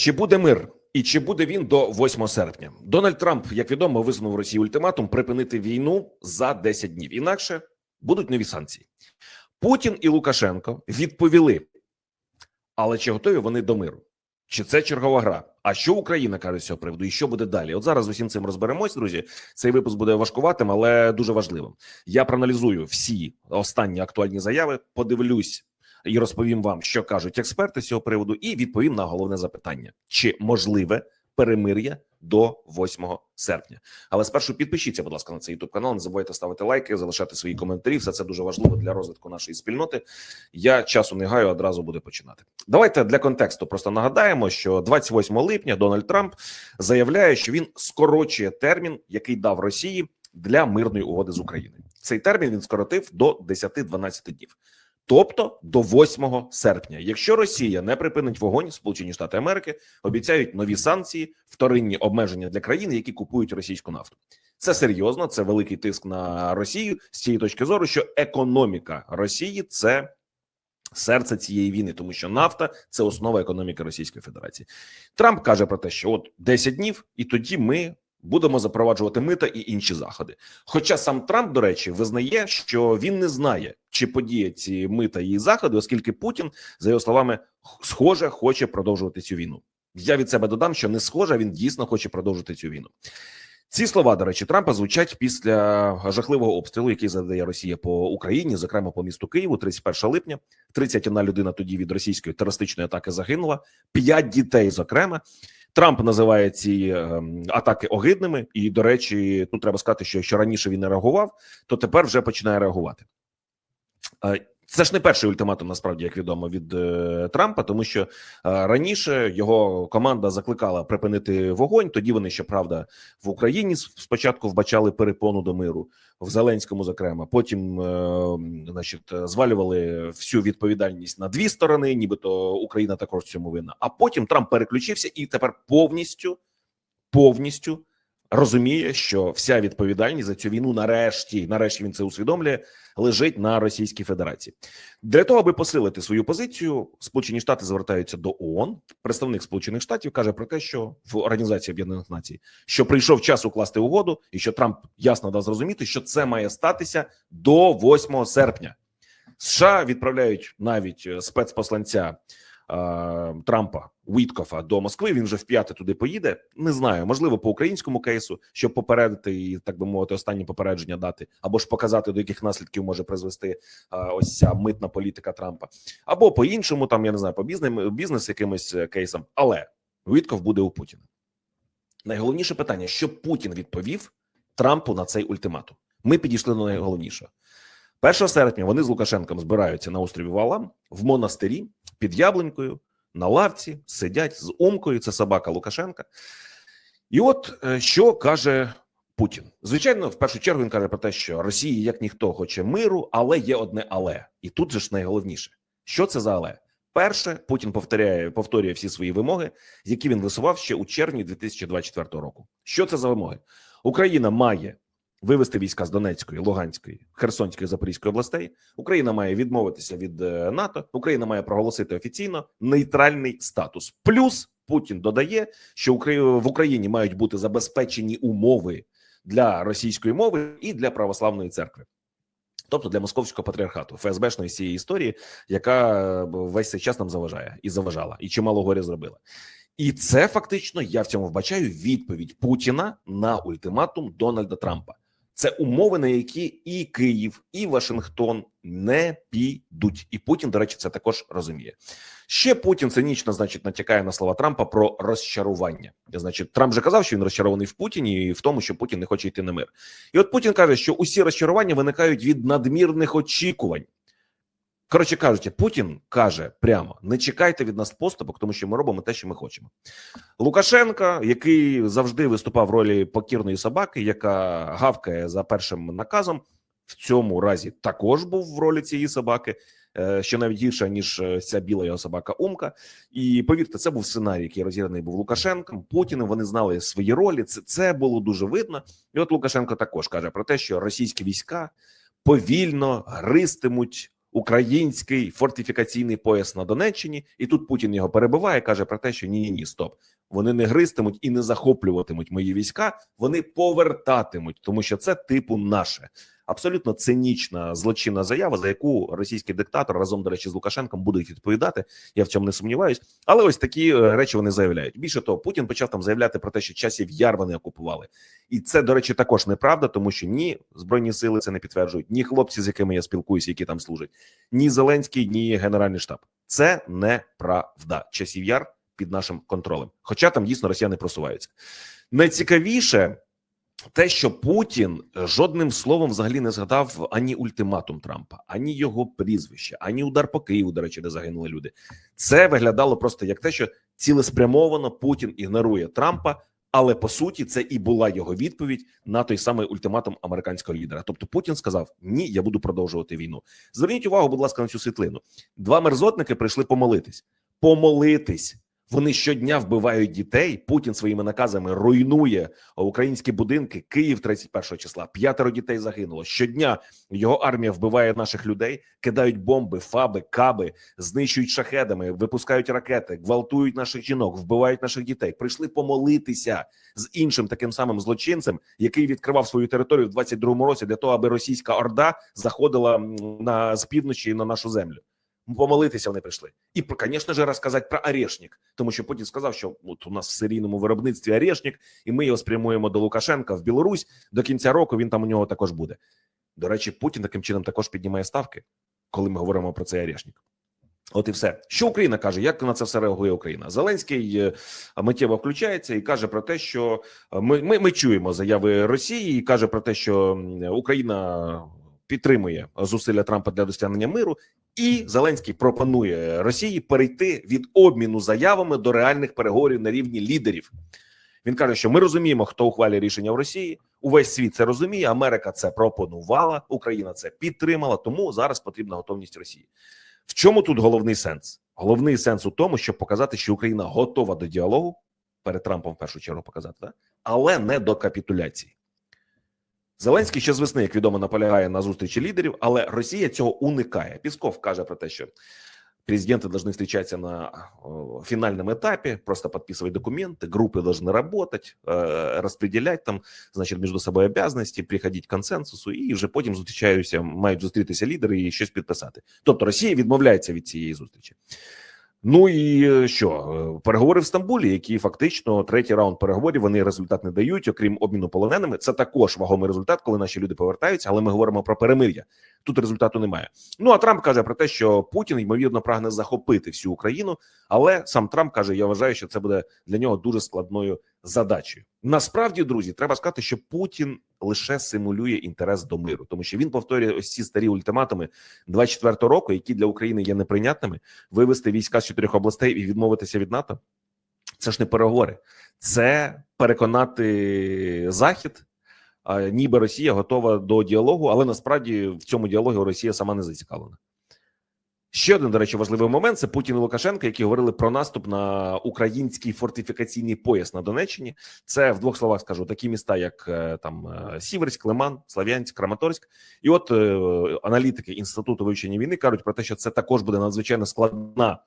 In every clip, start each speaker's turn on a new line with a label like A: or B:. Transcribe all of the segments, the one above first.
A: Чи буде мир? І чи буде він до 8 серпня? Дональд Трамп, як відомо, висунув Росії ультиматум припинити війну за 10 днів. Інакше будуть нові санкції. Путін і Лукашенко відповіли, але чи готові вони до миру? Чи це чергова гра? А що Україна каже з цього приводу? І що буде далі? От зараз усім цим розберемось, друзі. Цей випуск буде важкуватим, але дуже важливим. Я проаналізую всі останні актуальні заяви, подивлюсь і розповім вам, що кажуть експерти з цього приводу, і відповім на головне запитання: чи можливе перемир'я до 8 серпня? Але спершу підпишіться, будь ласка, на цей youtube канал. Не забувайте ставити лайки, залишати свої коментарі. Все це дуже важливо для розвитку нашої спільноти. Я часу не гаю, одразу буду починати. Давайте для контексту просто нагадаємо, що 28 липня Дональд Трамп заявляє, що він скорочує термін, який дав Росії для мирної угоди з Україною. Цей термін він скоротив до 10-12 днів. Тобто до 8 серпня, якщо Росія не припинить вогонь, Сполучені Штати Америки обіцяють нові санкції, вторинні обмеження для країн, які купують російську нафту. Це серйозно, це великий тиск на Росію з цієї точки зору, що економіка Росії це серце цієї війни, тому що нафта це основа економіки Російської Федерації. Tрамп каже про те, що от 10 днів, і тоді ми будемо запроваджувати мита і інші заходи. Хоча сам Трамп, до речі, визнає, що він не знає, чи подіє ці мита і заходи, оскільки Путін, за його словами, схоже, хоче продовжувати цю війну. Я від себе додам, що не схоже, він дійсно хоче продовжити цю війну. Ці слова, до речі, Трампа звучать після жахливого обстрілу, який задає Росія по Україні, зокрема по місту Києву, 31 липня. 31 людина тоді від російської терористичної атаки загинула. П'ять дітей, зокрема. Трамп називає ці е, атаки огидними, і до речі, тут треба сказати, що якщо раніше він не реагував, то тепер вже починає реагувати. Це ж не перший ультиматум, насправді, як відомо від е, Трампа, тому що е, раніше його команда закликала припинити вогонь. Тоді вони, щоправда, в Україні спочатку вбачали перепону до миру в Зеленському, зокрема. Потім, е, значить, звалювали всю відповідальність на дві сторони, нібито Україна також в цьому винна. А потім Трамп переключився і тепер повністю повністю розуміє, що вся відповідальність за цю війну, нарешті, нарешті він це усвідомлює, лежить на Російській Федерації. Для того аби посилити свою позицію, Сполучені Штати звертаються до ООН. Представник Сполучених Штатів каже про те, що в Організації Об'єднаних Націй що прийшов час укласти угоду, і що Трамп ясно дав зрозуміти, що це має статися до 8 серпня. США відправляють навіть е, спецпосланця Трампа Віткофа до Москви. Він вже в п'яте туди поїде. Не знаю, можливо, по українському кейсу, щоб попередити і так би мовити, останні попередження дати, або ж показати, до яких наслідків може призвести ось ця митна політика Трампа, або по іншому, там я не знаю, по бізнес, бізнес якимось е, кейсам. Але Вітков буде у Путіна. Найголовніше питання: що Путін відповів Трампу на цей ультиматум. Ми підійшли до найголовнішого. 1 серпня вони з Лукашенком збираються на острові Валам в монастирі під яблунькою на лавці сидять з Омкою. Це собака Лукашенка. І от е, що каже Путін? Звичайно, в першу чергу він каже про те, що Росія як ніхто хоче миру, але є одне але, і тут же ж найголовніше, що це за але. Перше, Путін повторяє повторює всі свої вимоги, які він висував ще у червні 2024 року. Що це за вимоги? Україна має вивести війська з Донецької, Луганської, Херсонської Запорізької областей. Україна має відмовитися від е, НАТО. Україна має проголосити офіційно нейтральний статус. Плюс Путін додає, що в Україні мають бути забезпечені умови для російської мови і для православної церкви. Тобто для московського патріархату ФСБшної цієї історії, яка е, весь цей час нам заважає і заважала, і чимало горя зробила. І це фактично я в цьому вбачаю відповідь Путіна на ультиматум Дональда Трампа. Це умови, на які і Київ, і Вашингтон не підуть. І Путін, до речі, це також розуміє. Ще Путін цинічно, значить, натякає на слова Трампа про розчарування. Значить, Трамп же казав, що він розчарований в Путіні і в тому, що Путін не хоче йти на мир. І от Путін каже, що усі розчарування виникають від надмірних очікувань. Коротше кажучи, Путін каже прямо: не чекайте від нас поступок, тому що ми робимо те, що ми хочемо. Лукашенка, який завжди виступав в ролі покірної собаки, яка гавкає за першим наказом, в цьому разі також був в ролі цієї собаки, е, що навіть гірше ніж е, ця біла його собака Умка. І повірте, це був сценарій, який розіграний був Лукашенком. Путіним вони знали свої ролі. Це це було дуже видно. І от Лукашенко також каже про те, що російські війська повільно гристимуть український фортифікаційний пояс на Донеччині, і тут Путін його перебиває, каже про те, що ні, ні, стоп. Вони не гристимуть і не захоплюватимуть мої війська, вони повертатимуть, тому що це типу наше. Абсолютно цинічна злочинна заява, за яку російський диктатор разом до речі з Лукашенком будуть відповідати. Я в цьому не сумніваюсь. Але ось такі е, речі вони заявляють. Більше того, Путін почав там заявляти про те, що часів яр вони окупували, і це до речі також неправда, тому що ні збройні сили це не підтверджують, ні хлопці, з якими я спілкуюся, які там служать, ні Зеленський, ні Генеральний штаб. Це неправда. Часів яр під нашим контролем. Хоча там дійсно росіяни просуваються. Найцікавіше те, що Путін жодним словом взагалі не згадав ані ультиматум Трампа, ані його прізвище, ані удар по Києву, до речі, де загинули люди. Це виглядало просто як те, що цілеспрямовано Путін ігнорує Трампа. Але по суті, це і була його відповідь на той самий ультиматум американського лідера. Тобто Путін сказав: Ні, я буду продовжувати війну. Зверніть увагу, будь ласка, на цю світлину. Два мерзотники прийшли помолитись. Помолитись. Вони щодня вбивають дітей. Путін своїми наказами руйнує українські будинки. Київ 31 числа. П'ятеро дітей загинуло. Щодня його армія вбиває наших людей, кидають бомби, фаби, каби, знищують шахедами, випускають ракети, гвалтують наших жінок, вбивають наших дітей. Прийшли помолитися з іншим таким самим злочинцем, який відкривав свою територію в 22-му році для того, аби російська орда заходила на з півночі на нашу землю. Помолитися вони прийшли, і звісно ж, розказати про Орешник, тому що Путін сказав, що от у нас в серійному виробництві Орешник, і ми його спрямуємо до Лукашенка в Білорусь до кінця року. Він там у нього також буде. До речі, Путін таким чином також піднімає ставки, коли ми говоримо про цей Орешник. От і все, що Україна каже, як на це все реагує Україна? Зеленський е, миттєво включається і каже про те, що е, ми, ми, ми чуємо заяви Росії, і каже про те, що Україна підтримує зусилля Трампа для досягнення миру, і Зеленський пропонує Росії перейти від обміну заявами до реальних переговорів на рівні лідерів. Він каже, що ми розуміємо, хто ухвалює рішення в Росії. Увесь світ це розуміє. Америка це пропонувала, Україна це підтримала. Тому зараз потрібна готовність Росії. В чому тут головний сенс? Головний сенс у тому, щоб показати, що Україна готова до діалогу перед Трампом, в першу чергу, показати, але не до капітуляції. Зеленський ще з весни, як відомо, наполягає на зустрічі лідерів, але Росія цього уникає. Пісков каже про те, що президенты должны встречаться на э, финальном этапе, просто подписывать документы, группы должны работать, э, распределять там, значить, між собою обязанности, приходити к консенсусу, і вже потім зустрічаються, мають зустрітися лідери і щось підписати. Тобто Росія відмовляється від цієї зустрічі. Ну і е, що Е, переговори в Стамбулі, які фактично третій раунд переговорів вони результат не дають, окрім обміну полоненими. Це також вагомий результат, коли наші люди повертаються. Але ми говоримо про перемир'я. Тут результату немає. Ну а Трамп каже про те, що Путін ймовірно прагне захопити всю Україну. Але сам Трамп каже: я вважаю, що це буде для нього дуже складною задачею. Насправді, друзі, треба сказати, що Путін лише симулює інтерес до миру, тому що він повторює ось ці старі ультиматуми 24-го року, які для України є неприйнятними. Вивести війська з чотирьох областей і відмовитися від НАТО. Це ж не переговори, це переконати Захід. Ніби Росія готова до діалогу, але насправді в цьому діалогу Росія сама не зацікавлена. Ще один, до речі, важливий момент це Путін і Лукашенко, які говорили про наступ на український фортифікаційний пояс на Донеччині. Це в двох словах скажу такі міста, як е, там е, Сіверськ, Лиман, Слав'янськ, Краматорськ. І от е, аналітики інституту вивчення війни кажуть про те, що це також буде надзвичайно складна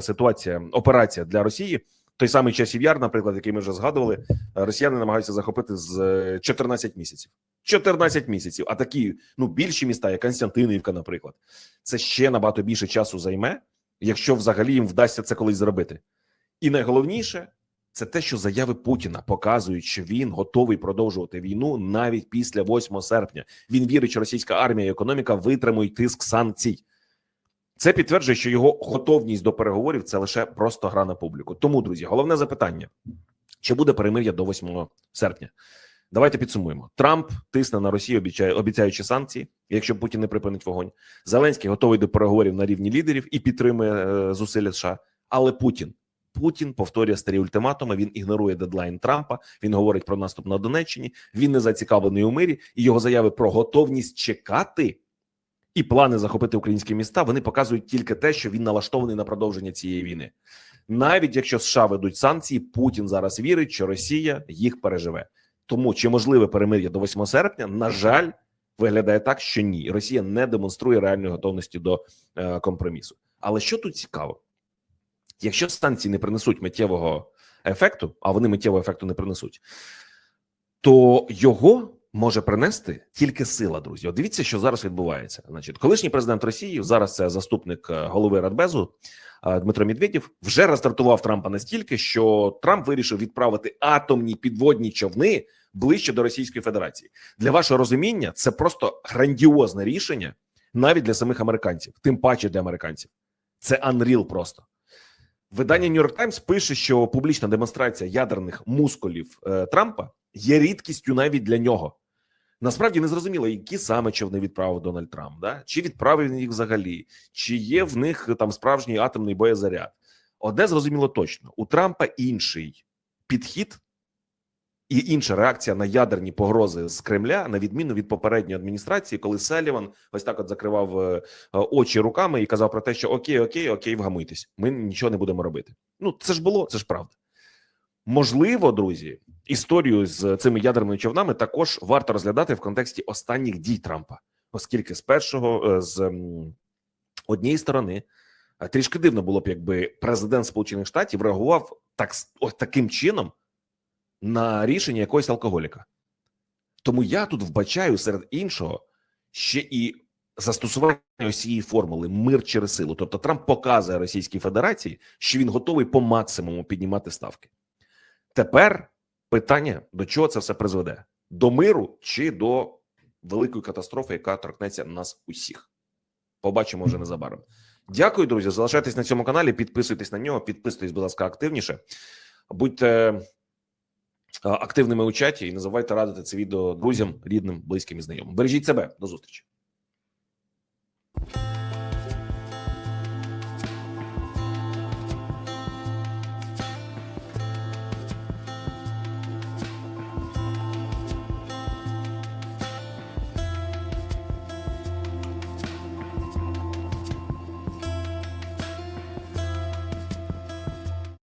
A: ситуація, операція для Росії. Той самий часів яр, наприклад, який ми вже згадували, е, росіяни намагаються захопити з е, 14 місяців. 14 місяців. А такі ну більші міста, як Константинівка, наприклад, це ще набагато більше часу займе, якщо взагалі їм вдасться це колись зробити. І найголовніше це те, що заяви Путіна показують, що він готовий продовжувати війну навіть після 8 серпня. Він вірить, що російська армія і економіка витримують тиск санкцій. Це підтверджує, що його готовність до переговорів це лише просто гра на публіку. Тому, друзі, головне запитання: чи буде перемир'я до 8 серпня? Давайте підсумуємо. Трамп тисне на Росію, обіцяє, обіцяючи санкції, якщо Путін не припинить вогонь. Зеленський готовий до переговорів на рівні лідерів і підтримує е, зусилля США. Але Путін Путін повторює старі ультиматуми. Він ігнорує дедлайн Трампа. Він говорить про наступ на Донеччині. Він не зацікавлений у мирі, і його заяви про готовність чекати і плани захопити українські міста. Вони показують тільки те, що він налаштований на продовження цієї війни. Навіть якщо США ведуть санкції, Путін зараз вірить, що Росія їх переживе. Тому чи можливе перемир'я до 8 серпня, на жаль, виглядає так, що ні, Росія не демонструє реальної готовності до е, компромісу. Але що тут цікаво, якщо санкції не принесуть миттєвого ефекту, а вони миттєвого ефекту не принесуть, то його може принести тільки сила, друзі. От дивіться, що зараз відбувається. Значить, колишній президент Росії, зараз це заступник е, голови Радбезу е, Дмитро Медведєв, вже роздратував Трампа настільки, що Трамп вирішив відправити атомні підводні човни ближче до Російської Федерації. Для вашого розуміння, це просто грандіозне рішення навіть для самих американців, тим паче для американців. Це unreal просто. Видання New York Times пише, що публічна демонстрація ядерних мускулів е, Трампа є рідкістю навіть для нього. Насправді не зрозуміло, які саме човни відправив Дональд Трамп, да? чи відправив він їх взагалі, чи є в них там справжній атомний боєзаряд. Одне зрозуміло точно: у Трампа інший підхід і інша реакція на ядерні погрози з Кремля, на відміну від попередньої адміністрації, коли Селіван ось так от закривав е, е, очі руками і казав про те, що окей, окей, окей, вгамуйтесь, ми нічого не будемо робити. Ну це ж було, це ж правда. Можливо, друзі, історію з цими ядерними човнами також варто розглядати в контексті останніх дій Трампа, оскільки з першого е, з однієї сторони е, трішки дивно було б, якби президент Сполучених Штатів реагував так ось таким чином на рішення якогось алкоголіка. Тому я тут вбачаю серед іншого ще і застосування ось цієї формули мир через силу. Тобто Трамп показує Російській Федерації, що він готовий по максимуму піднімати ставки. Тепер питання: до чого це все призведе? До миру чи до великої катастрофи, яка торкнеться нас усіх? Побачимо вже незабаром. Дякую, друзі. Залишайтесь на цьому каналі, підписуйтесь на нього, підписуйтесь, будь ласка, активніше. Будьте е, активними у чаті і не забувайте радити це відео друзям, рідним, близьким і знайомим. Бережіть себе, до зустрічі.